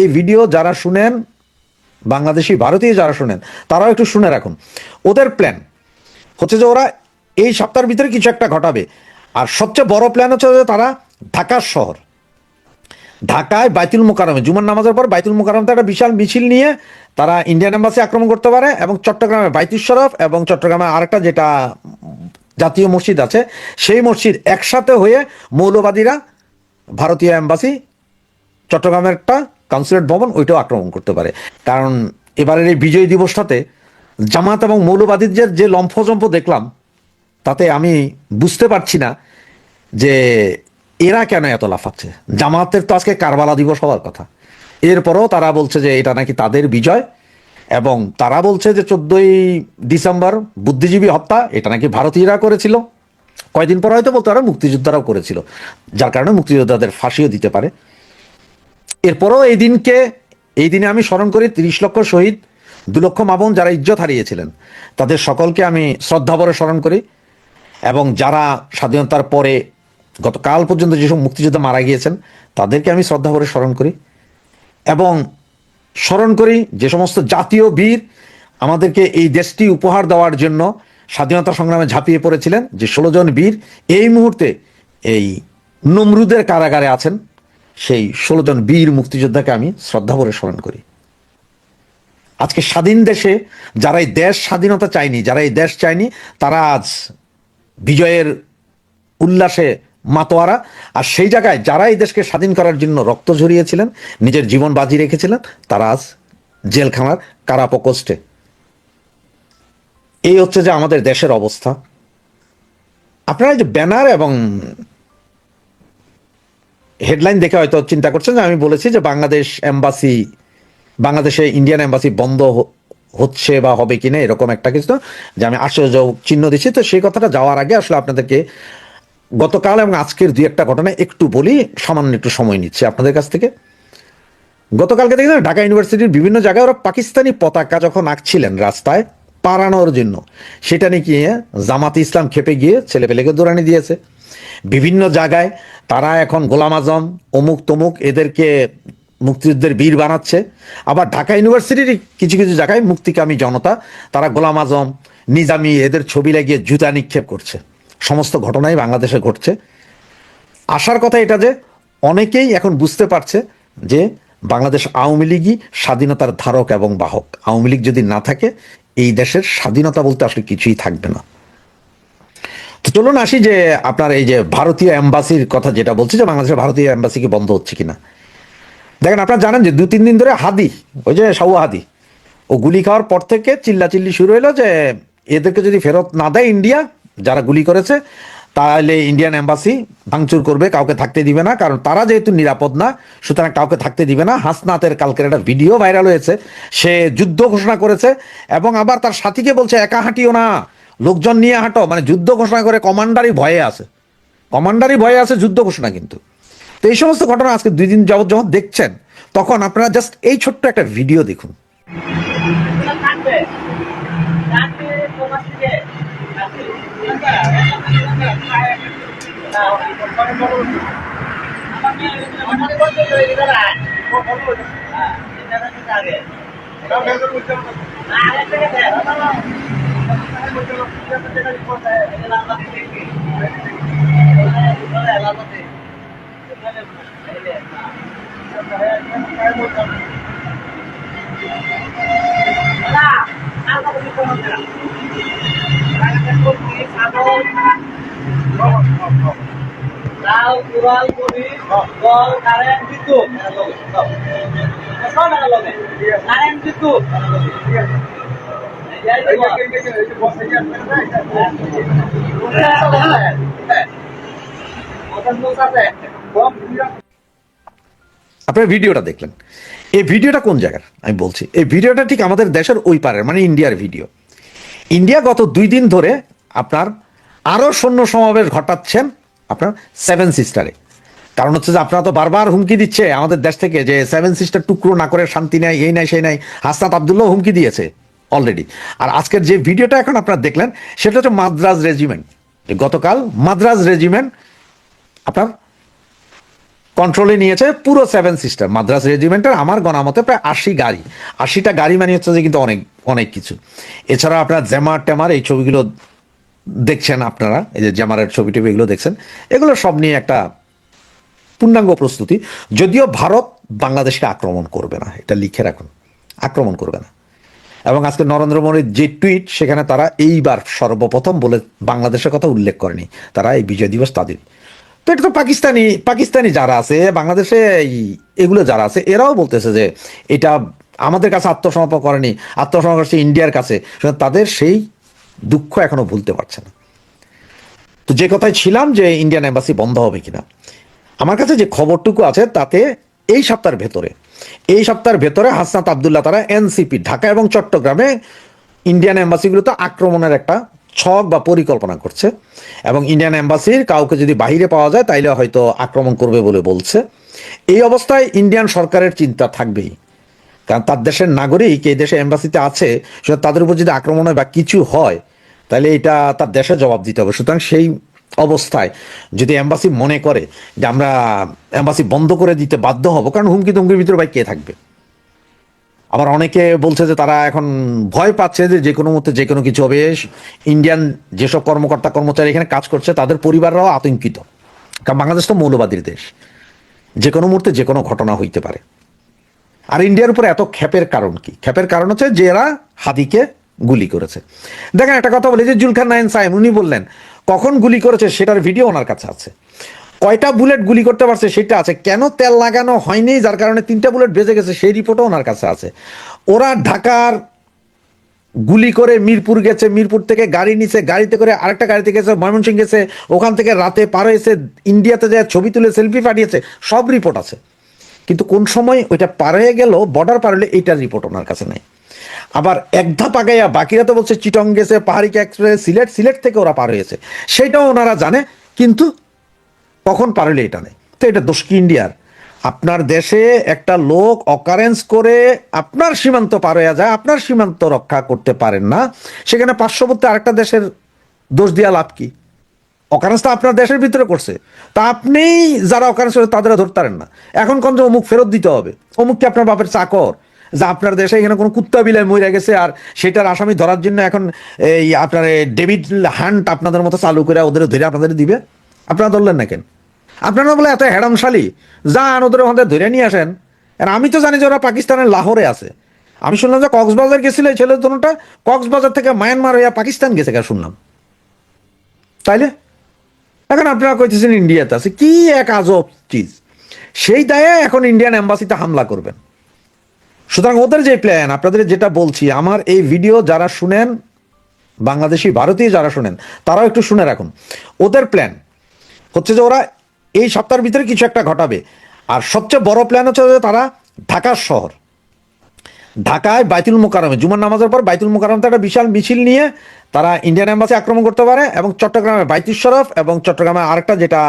এই ভিডিও যারা শুনেন, বাংলাদেশি, ভারতীয় যারা শুনেন, তারাও একটু শুনে রাখুন। ওদের প্ল্যান হচ্ছে যে ওরা এই সপ্তাহের ভিতরে কিছু একটা ঘটাবে। আর সবচেয়ে বড় প্ল্যান হচ্ছে যে তারা ঢাকার শহর। ঢাকায় বাইতুল মোকারমে জুমার নামাজের পর বাইতুল মোকারমতে একটা বিশাল মিছিল নিয়ে তারা ইন্ডিয়ান এম্বাসি আক্রমণ করতে পারে এবং চট্টগ্রামে বাইতুল শরফ এবং চট্টগ্রামে আরেকটা যেটা, জাতীয় মসজিদ আছে, সেই মসজিদ একসাথে হয়ে মৌলবাদীরা ভারতীয় এম্বাসি চট্টগ্রামের একটা কনসুলেট ভবন ওইটাও আক্রমণ করতে পারে। কারণ এবারের এই বিজয় দিবসটাতে জামাত এবং মৌলবাদীদের যে লম্ফজম্প দেখলাম, তাতে আমি বুঝতে পারছি না যে এরা কেন এত লাফাচ্ছে। জামাতের তো আজকে কারবালা দিবস হওয়ার কথা। এরপরও তারা বলছে যে এটা নাকি তাদের বিজয় এবং তারা বলছে যে চোদ্দই ডিসেম্বর বুদ্ধিজীবী হত্যা, এটা নাকি ভারতীয়রা করেছিল। কয়দিন পর হয়তো বলতে পারে মুক্তিযোদ্ধারাও করেছিল। যার কারণে মুক্তিযোদ্ধাদের ফাঁসিও দিতে পারে। এরপরও এই দিনকে, এই দিনে আমি স্মরণ করি তিরিশ লক্ষ শহীদ, দু লক্ষ মাবন যারা ইজ্জত হারিয়েছিলেন। তাদের সকলকে আমি শ্রদ্ধাভরে স্মরণ করি এবং যারা স্বাধীনতার পরে গতকাল পর্যন্ত যেসব মুক্তিযোদ্ধা মারা গিয়েছেন, তাদেরকে আমি শ্রদ্ধাভরে স্মরণ করি এবং স্মরণ করি যে সমস্ত জাতীয় বীর আমাদেরকে এই দেশটি উপহার দেওয়ার জন্য স্বাধীনতা সংগ্রামে ঝাঁপিয়ে পড়েছিলেন, যে ষোলো জন বীর এই মুহূর্তে এই নমরুদের কারাগারে আছেন। সেই ষোলো জন বীর মুক্তিযোদ্ধাকে আমি শ্রদ্ধাভরে স্মরণ করি। আজকে স্বাধীন দেশে যারা এই দেশ স্বাধীনতা চায়নি, যারা এই দেশ চায়নি, তারা আজ বিজয়ের উল্লাসে মাতোয়ারা। আর সেই জায়গায় যারা এই দেশকে স্বাধীন করার জন্য রক্ত ঝরিয়েছিলেন, নিজের জীবন বাজি রেখেছিলেন, তারা আজ জেলখানার কারাপকষ্টে এই হচ্ছে যে আমাদের দেশের অবস্থা। আপনারা যে ব্যানার এবং হেডলাইন দেখে হয়তো চিন্তা করছেন যে আমি বলেছি যে বাংলাদেশ এম্বাসি, বাংলাদেশে ইন্ডিয়ান এম্বাসি বন্ধ হচ্ছে বা হবে কিনা এরকম একটা কিছু যে আমি আশ্চর্য চিহ্ন দিচ্ছি। তো সেই কথাটা যাওয়ার আগে আসলে আপনাদেরকে গতকাল এবং আজকের দুই একটা ঘটনা একটু বলি, সামান্য একটু সময় নিচ্ছে আপনাদের কাছ থেকে। গতকালকে দেখলেন ঢাকা ইউনিভার্সিটির বিভিন্ন জায়গায় ওরা পাকিস্তানি পতাকা যখন আঁকছিলেন রাস্তায় পারানোর জন্য, সেটা নাকি জামাত ইসলাম খেপে গিয়ে ছেলেপেলেকে দৌড়ানি দিয়েছে। বিভিন্ন জায়গায় তারা এখন গোলাম আজম, অমুক তমুক এদেরকে মুক্তিযুদ্ধের বীর বানাচ্ছে। আবার ঢাকা ইউনিভার্সিটির কিছু কিছু জায়গায় মুক্তিকামী জনতা, তারা গোলাম আজম, নিজামি এদের ছবি লাগিয়ে জুতা নিক্ষেপ করছে। সমস্ত ঘটনাই বাংলাদেশে ঘটছে। আসার কথা এটা যে, অনেকেই এখন বুঝতে পারছে যে বাংলাদেশ আওয়ামী লীগই স্বাধীনতার ধারক এবং বাহক। আওয়ামী লীগ যদি না থাকে, এই দেশের স্বাধীনতা বলতে আসলে কিছুই থাকবে না। চলুন আসি যে আপনার এই যে ভারতীয় এম্বাসির কথা যেটা বলছি যে বাংলাদেশের ভারতীয় এম্বাসি কি বন্ধ হচ্ছে কিনা। দেখেন, আপনারা জানেন যে দু তিন দিন ধরে হাদি, ওই যে সাউ হাদি, ও গুলি খাওয়ার পর থেকে চিল্লাচিল্লি শুরু হলো যে এদেরকে যদি ফেরত না দেয় ইন্ডিয়া, যারা গুলি করেছে, তাহলে ইন্ডিয়ান এম্বাসি ভাঙচুর করবে, কাউকে থাকতে দিবে না, কারণ তারা যেহেতু নিরাপদ না, সুতরাং কাউকে থাকতে দিবে না। হাসনাতের কালকের একটা ভিডিও ভাইরাল হয়েছে, সে যুদ্ধ ঘোষণা করেছে, এবং আবার তার সাথীকে বলছে, একা হাঁটিও না। লোকজন নিয়ে হাঁটো মানে যুদ্ধ ঘোষণা করে কমান্ডারই ভয়ে আছে। কমান্ডারই ভয়ে আছে যুদ্ধ ঘোষণা কিন্তু। তো এই সমস্ত ঘটনা আজকে দুই দিন যাবৎ যখন দেখছেন, তখন আপনারা জাস্ট এই ছোট্ট একটা ভিডিও দেখুন। লাল কুড়াল করি জল কারেন্ট বিদ্যুৎ কারেন্ট বিদ্যুৎ আপনারা ভিডিওটা দেখলেন। এই ভিডিওটা কোন জায়গার? আমি বলছি, এই ভিডিওটা ঠিক আমাদের দেশের ওই পারের মানে ইন্ডিয়ার ভিডিও। ইন্ডিয়া গত দুই দিন ধরে আপনার আরও সৈন্য সমাবেশ ঘটাচ্ছেন আপনার সেভেন সিস্টারে কারণ হচ্ছে যে আপনারা তো বারবার হুমকি দিচ্ছে, আমাদের দেশ থেকে যে সেভেন সিস্টার টুকরো না করে শান্তি নেই, এই নাই, সেই নাই। হাসনাত আবদুল্লাহ হুমকি দিয়েছে। অলরেডি আর আজকের যে ভিডিওটা এখন আপনারা দেখলেন, সেটা হচ্ছে মাদ্রাজ রেজিমেন্ট গতকাল মাদ্রাজ রেজিমেন্ট আপনার কন্ট্রোলে নিয়েছে পুরো সেভেন সিস্টার মাদ্রাস রেজিমেন্টের আমার গণামতে প্রায় আশি গাড়ি। আশিটা গাড়ি মানে হচ্ছে যে কিন্তু অনেক অনেক কিছু। এছাড়া আপনার জ্যামার ট্যামার, এই ছবিগুলো দেখছেন আপনারা, এই যে জ্যামারের ছবি টবি এগুলো দেখছেন। এগুলো সব নিয়ে একটা পূর্ণাঙ্গ প্রস্তুতি। যদিও ভারত বাংলাদেশকে আক্রমণ করবে না, এটা লিখে রাখুন। আক্রমণ করবে না। এবং আজকে নরেন্দ্র মোদীর যে টুইট, সেখানে তারা এইবার সর্বপ্রথম বলে বাংলাদেশের কথা উল্লেখ করেনি। তারা এই বিজয় দিবস তাদের। তো এটা তো পাকিস্তানি পাকিস্তানি যারা আছে, বাংলাদেশে এগুলো যারা আছে, এরাও বলতেছে যে এটা আমাদের কাছে আত্মসমর্পণ করেনি, আত্মসমর্পণ করছে ইন্ডিয়ার কাছে। তাদের সেই দুঃখ এখনও ভুলতে পারছে না। তো যে কথায় ছিলাম যে ইন্ডিয়ান এম্বাসি বন্ধ হবে কিনা, আমার কাছে যে খবরটুকু আছে তাতে এই সপ্তাহের ভেতরে এই সপ্তাহের ভেতরে হাসনাত আবদুল্লাহ তারা এনসিপি, ঢাকা এবং চট্টগ্রামে ইন্ডিয়ান এম্বাসিগুলোতে আক্রমণের একটা ছক বা পরিকল্পনা করছে এবং ইন্ডিয়ান এম্বাসির কাউকে যদি বাহিরে পাওয়া যায় তাইলে হয়তো আক্রমণ করবে বলে বলছে। এই অবস্থায় ইন্ডিয়ান সরকারের চিন্তা থাকবেই। কারণ তার দেশের নাগরিক এই দেশে এম্বাসিতে আছে তাদের উপর যদি আক্রমণ হয় বা কিছু হয় তাহলে এটা তার দেশে জবাব দিতে হবে। সুতরাং সেই অবস্থায় যদি এম্বাসি মনে করে যে আমরা এম্বাসি বন্ধ করে দিতে বাধ্য হব, কারণ হুমকি তুমকির ভিতরে ভাই কে থাকবে? আবার অনেকে বলছে যে তারা এখন ভয় পাচ্ছে যে যে কোনো মুহূর্তে যে কোনো কিছু হবে। ইন্ডিয়ান যেসব কর্মকর্তা, কর্মচারী এখানে কাজ করছে, তাদের পরিবাররাও আতঙ্কিত। কারণ বাংলাদেশ তো মৌলবাদীর দেশ। যে কোনো মুহূর্তে যে কোনো ঘটনা হইতে পারে। আর ইন্ডিয়ার উপরে এত ক্ষেপের কারণ কি? ক্ষেপের কারণ হচ্ছে যে এরা হাদিকে গুলি করেছে। দেখেন একটা কথা বলি, যে জুলখান নাইন সাইম, উনি বললেন কখন গুলি করেছে সেটার ভিডিও ওনার কাছে আছে। কয়টা বুলেট গুলি করতে পারছে সেটা আছে। কেন তেল লাগানো হয়নি? যার কারণে তিনটা বুলেট বেজে গেছে, সেই রিপোর্টও ওনার কাছে আছে। ওরা ঢাকার গুলি করে মিরপুর গেছে, মিরপুর থেকে গাড়ি নিছে, গাড়িতে করে আরেকটা গাড়িতে গেছে ময়মনসিং গেছে, ওখান থেকে রাতে পার হয়েছে, ইন্ডিয়াতে যায়, ছবি তুলে সেলফি পাঠিয়েছে, সব রিপোর্ট আছে। কিন্তু কোন সময় ওইটা পার হয়ে গেল বর্ডার পার হলে এইটার রিপোর্ট ওনার কাছে নাই। আবার এক ধাপ আগাইয়া বাকিরা তো বলছে চিটং গেছে, পাহাড়িকা এক্সপ্রেস, সিলেট সিলেট থেকে ওরা পার হয়েছে। সেটাও ওনারা জানে, কিন্তু কখন পার হলে এটা নেই। তো এটা দোষ কি ইন্ডিয়ার? আপনার দেশে একটা লোক অকারেন্স করে আপনার সীমান্ত পার হয়ে যায়, আপনার সীমান্ত রক্ষা করতে পারেন না, সেখানে পার্শ্ববর্তী আরেকটা দেশের দোষ দিয়া লাভ কি? অকারেন্স তো আপনার দেশের ভিতরে করছে। তা আপনি যারা অকারেন্স করে তাদের ধরতে পারেন না। এখন কোন অমুক ফেরত দিতে হবে। অমুক কি আপনার বাপের চাকর। যে আপনার দেশে এখানে কোনো কুত্তা বিলাই মরে গেছে আর সেটার আসামি ধরার জন্য এখন এই আপনার ডেভিড হান্ট আপনাদের মতো চালু করে ওদের ধরে আপনাদের দিবে? আপনারা ধরলেন না কেন? আপনারা বলে এত হ্যাডামশালী যান, ওদের ওখানে ধরে নিয়ে আসেন। আর আমি তো জানি যে ওরা পাকিস্তানের লাহোরে আছে। আমি শুনলাম যে কক্সবাজার গেছিল এই ছেলের দুটা কক্সবাজার থেকে মায়ানমার হইয়া পাকিস্তান গেছে কেন শুনলাম। তাইলে? এখন আপনারা কইতেছেন ইন্ডিয়াতে আছে। কি এক আজব চিজ। সেই দায়ে এখন ইন্ডিয়ান এম্বাসিতে হামলা করবেন। সুতরাং ওদের যে প্ল্যান আপনাদের যেটা বলছি, আমার এই ভিডিও যারা শুনেন, বাংলাদেশি, ভারতীয় যারা শুনেন, তারাও একটু শুনে রাখুন। ওদের প্ল্যান হচ্ছে যে ওরা এই সপ্তাহের ভিতরে কিছু একটা ঘটাবে। আর সবচেয়ে বড় প্ল্যান হচ্ছে যে তারা ঢাকার শহর। ঢাকায় বাইতুল মোকারমে জুমার নামাজের পর বাইতুল মোকারমতে একটা বিশাল মিছিল নিয়ে তারা ইন্ডিয়ান এম্বাসি আক্রমণ করতে পারে এবং চট্টগ্রামে বাইতুল শরফ এবং চট্টগ্রামে আরেকটা যেটা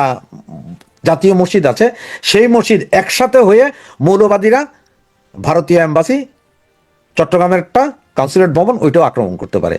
জাতীয় মসজিদ আছে, সেই মসজিদ একসাথে হয়ে মৌলবাদীরা ভারতীয় এম্বাসি চট্টগ্রামের একটা কাউন্সিলেট ভবন ওইটাও আক্রমণ করতে পারে।